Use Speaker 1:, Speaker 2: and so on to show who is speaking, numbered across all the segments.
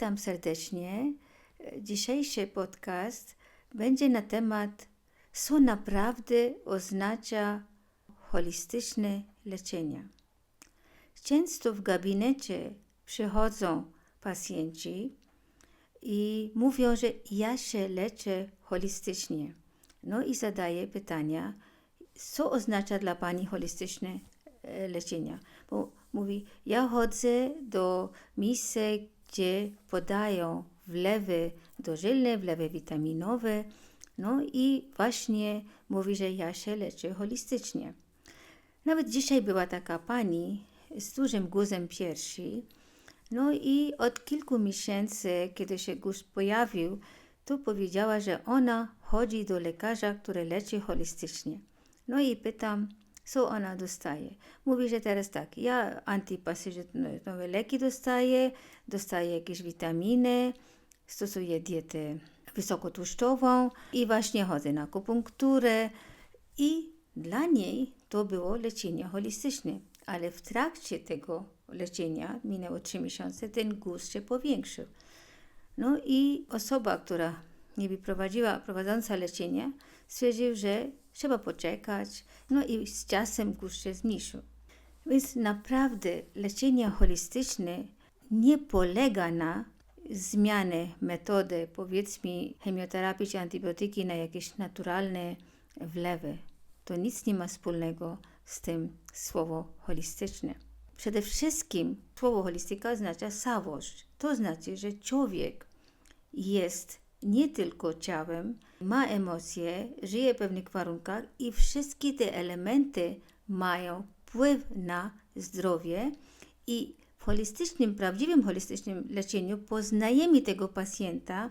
Speaker 1: Witam serdecznie. Dzisiejszy podcast będzie na temat, co naprawdę oznacza holistyczne leczenie. Często w gabinecie przychodzą pacjenci i mówią, że ja się leczę holistycznie. No i zadaję pytania, co oznacza dla Pani holistyczne e, leczenie? Bo mówi, ja chodzę do miejsca, gdzie podają wlewy dożylne, wlewy witaminowe, no i właśnie mówi, że ja się leczę holistycznie. Nawet dzisiaj była taka pani z dużym guzem piersi, no i od kilku miesięcy, kiedy się guz pojawił, to powiedziała, że ona chodzi do lekarza, który leczy holistycznie. No i pytam, co ona dostaje. Mówi, że teraz tak, ja antypasyżytowe leki dostaję, dostaję jakieś witaminy, stosuję dietę wysokotłuszczową i właśnie chodzę na akupunkturę i dla niej to było leczenie holistyczne. Ale w trakcie tego leczenia, minęło 3 miesiące, ten guz się powiększył. No i osoba, która niby prowadziła, prowadząca leczenie, stwierdził, że trzeba poczekać, no i z czasem guz się zmniejszył. Więc naprawdę leczenie holistyczne nie polega na zmianie metody, powiedzmy chemioterapii czy antybiotyki na jakieś naturalne wlewy. To nic nie ma wspólnego z tym słowo holistyczne. Przede wszystkim słowo holistyka oznacza całość. To znaczy, że człowiek jest nie tylko ciałem, ma emocje, żyje w pewnych warunkach i wszystkie te elementy mają wpływ na zdrowie i w holistycznym, prawdziwym holistycznym leczeniu poznajemy tego pacjenta,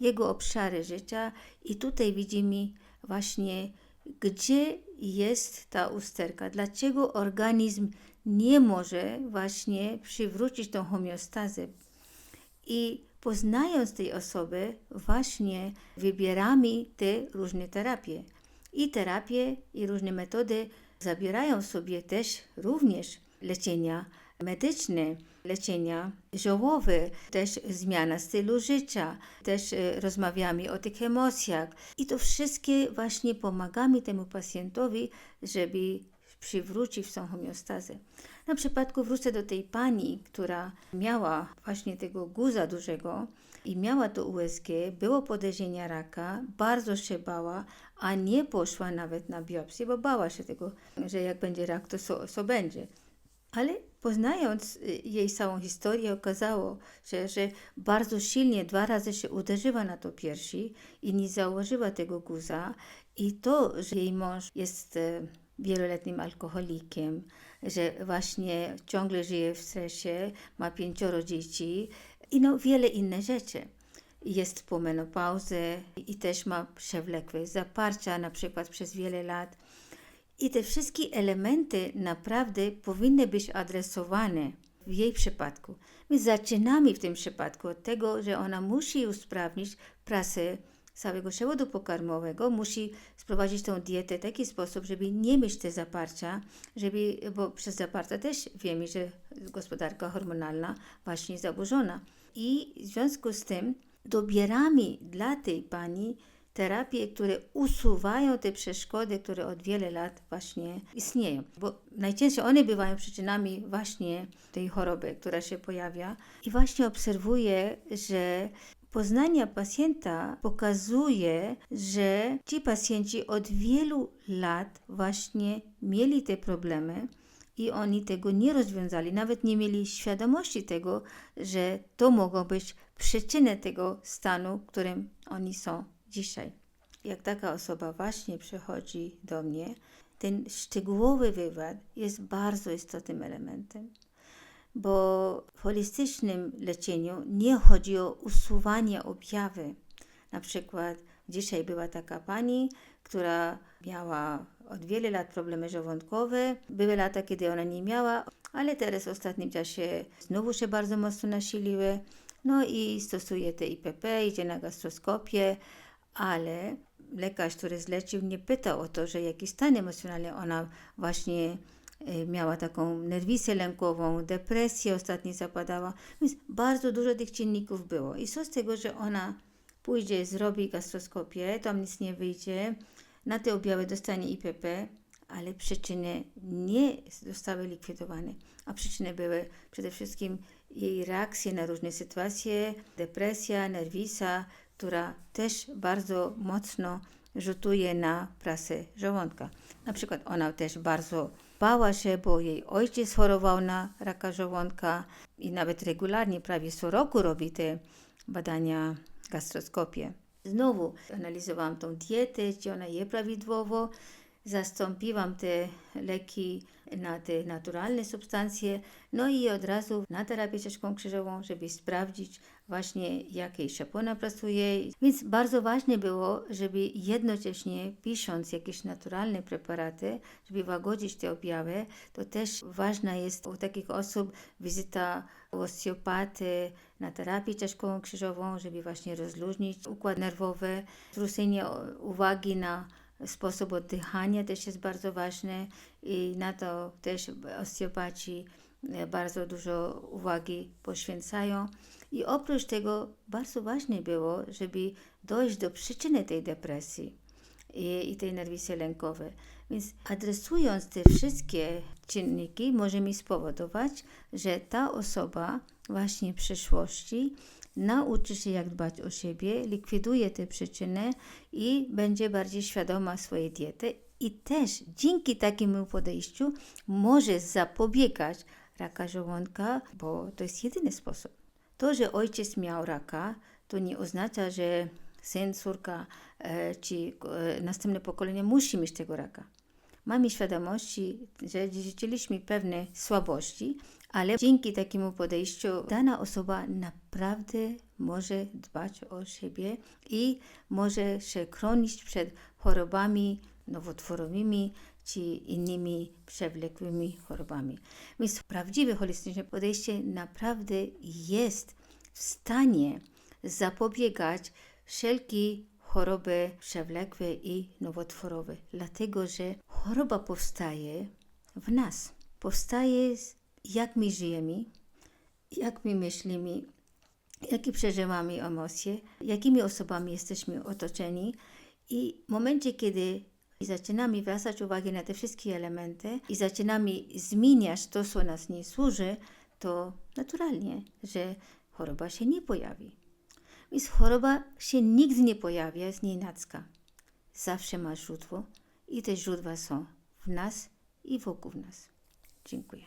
Speaker 1: jego obszary życia i tutaj widzimy właśnie, gdzie jest ta usterka, dlaczego organizm nie może właśnie przywrócić tą homeostazę. I poznając tej osoby, właśnie wybieramy te różne terapie. I terapie, i różne metody zabierają sobie też również leczenia medyczne, leczenia żołowe, też zmiana stylu życia, też e, rozmawiamy o tych emocjach. I to wszystkie właśnie pomagamy temu pacjentowi, żeby przywrócić tą homeostazę. Na przypadku wrócę do tej pani, która miała właśnie tego guza dużego i miała to USG, było podejrzenie raka, bardzo się bała, a nie poszła nawet na biopsję, bo bała się tego, że jak będzie rak, to co, co będzie. Ale poznając y, jej całą historię, okazało się, że bardzo silnie dwa razy się uderzyła na to piersi i nie założyła tego guza. I to, że jej mąż jest y, wieloletnim alkoholikiem, że właśnie ciągle żyje w stresie, ma pięcioro dzieci i no wiele innych rzeczy. Jest po menopauzie i też ma przewlekłe zaparcia, na przykład przez wiele lat. I te wszystkie elementy naprawdę powinny być adresowane w jej przypadku. My zaczynamy w tym przypadku od tego, że ona musi usprawnić pracę całego przewodu pokarmowego, musi sprowadzić tą dietę w taki sposób, żeby nie mieć te zaparcia, żeby, bo przez zaparcia też wiemy, że gospodarka hormonalna właśnie zaburzona. I w związku z tym dobieramy dla tej pani terapie, które usuwają te przeszkody, które od wiele lat właśnie istnieją. Bo najczęściej one bywają przyczynami właśnie tej choroby, która się pojawia. I właśnie obserwuję, że Poznania pacjenta pokazuje, że ci pacjenci od wielu lat właśnie mieli te problemy i oni tego nie rozwiązali, nawet nie mieli świadomości tego, że to mogą być przyczyny tego stanu, w którym oni są dzisiaj. Jak taka osoba właśnie przychodzi do mnie, ten szczegółowy wywiad jest bardzo istotnym elementem bo w holistycznym leczeniu nie chodzi o usuwanie objawy. Na przykład dzisiaj była taka pani, która miała od wielu lat problemy żołądkowe. Były lata, kiedy ona nie miała, ale teraz w ostatnim czasie znowu się bardzo mocno nasiliły. No i stosuje te IPP, idzie na gastroskopię, ale lekarz, który zlecił, nie pytał o to, że jaki stan emocjonalny ona właśnie miała taką nerwisę lękową, depresję ostatnio zapadała, więc bardzo dużo tych czynników było. I co z tego, że ona pójdzie, zrobi gastroskopię, tam nic nie wyjdzie, na te objawy dostanie IPP, ale przyczyny nie zostały likwidowane, a przyczyny były przede wszystkim jej reakcje na różne sytuacje, depresja, nerwisa, która też bardzo mocno rzutuje na pracę żołądka. Na przykład ona też bardzo bała się, bo jej ojciec chorował na raka żołądka i nawet regularnie, prawie co roku robi te badania, gastroskopię. Znowu analizowałam tą dietę, czy ona je prawidłowo, zastąpiłam te leki na te naturalne substancje, no i od razu na terapię ciężką krzyżową, żeby sprawdzić właśnie jakiej szapona pracuje. Więc bardzo ważne było, żeby jednocześnie pisząc jakieś naturalne preparaty, żeby łagodzić te objawy, to też ważna jest u takich osób wizyta u osteopaty na terapię ciężką krzyżową, żeby właśnie rozluźnić układ nerwowy, zwrócenie uwagi na sposób oddychania też jest bardzo ważny i na to też osteopaci e, bardzo dużo uwagi poświęcają. I oprócz tego bardzo ważne było, żeby dojść do przyczyny tej depresji i, i tej nerwisy lękowej. Więc adresując te wszystkie czynniki, możemy spowodować, że ta osoba właśnie w przyszłości nauczy się, jak dbać o siebie, likwiduje te przyczyny i będzie bardziej świadoma swojej diety. I też dzięki takiemu podejściu może zapobiegać raka żołądka, bo to jest jedyny sposób. To, że ojciec miał raka, to nie oznacza, że syn, córka e, czy e, następne pokolenie musi mieć tego raka. Mamy świadomości, że dziedziczyliśmy pewne słabości, ale dzięki takiemu podejściu dana osoba naprawdę może dbać o siebie i może się chronić przed chorobami nowotworowymi czy innymi przewlekłymi chorobami. Więc prawdziwe holistyczne podejście naprawdę jest w stanie zapobiegać wszelkie choroby przewlekłe i nowotworowe, dlatego że choroba powstaje w nas. Powstaje jak my żyjemy, jak my myślimy, jakie przeżywamy emocje, jakimi osobami jesteśmy otoczeni i w momencie, kiedy zaczynamy zwracać uwagę na te wszystkie elementy i zaczynamy zmieniać to, co nas nie służy, to naturalnie, że choroba się nie pojawi. Więc choroba się nigdy nie pojawia, jest nienacka. Zawsze ma źródło i te źródła są w nas i wokół nas. Dziękuję.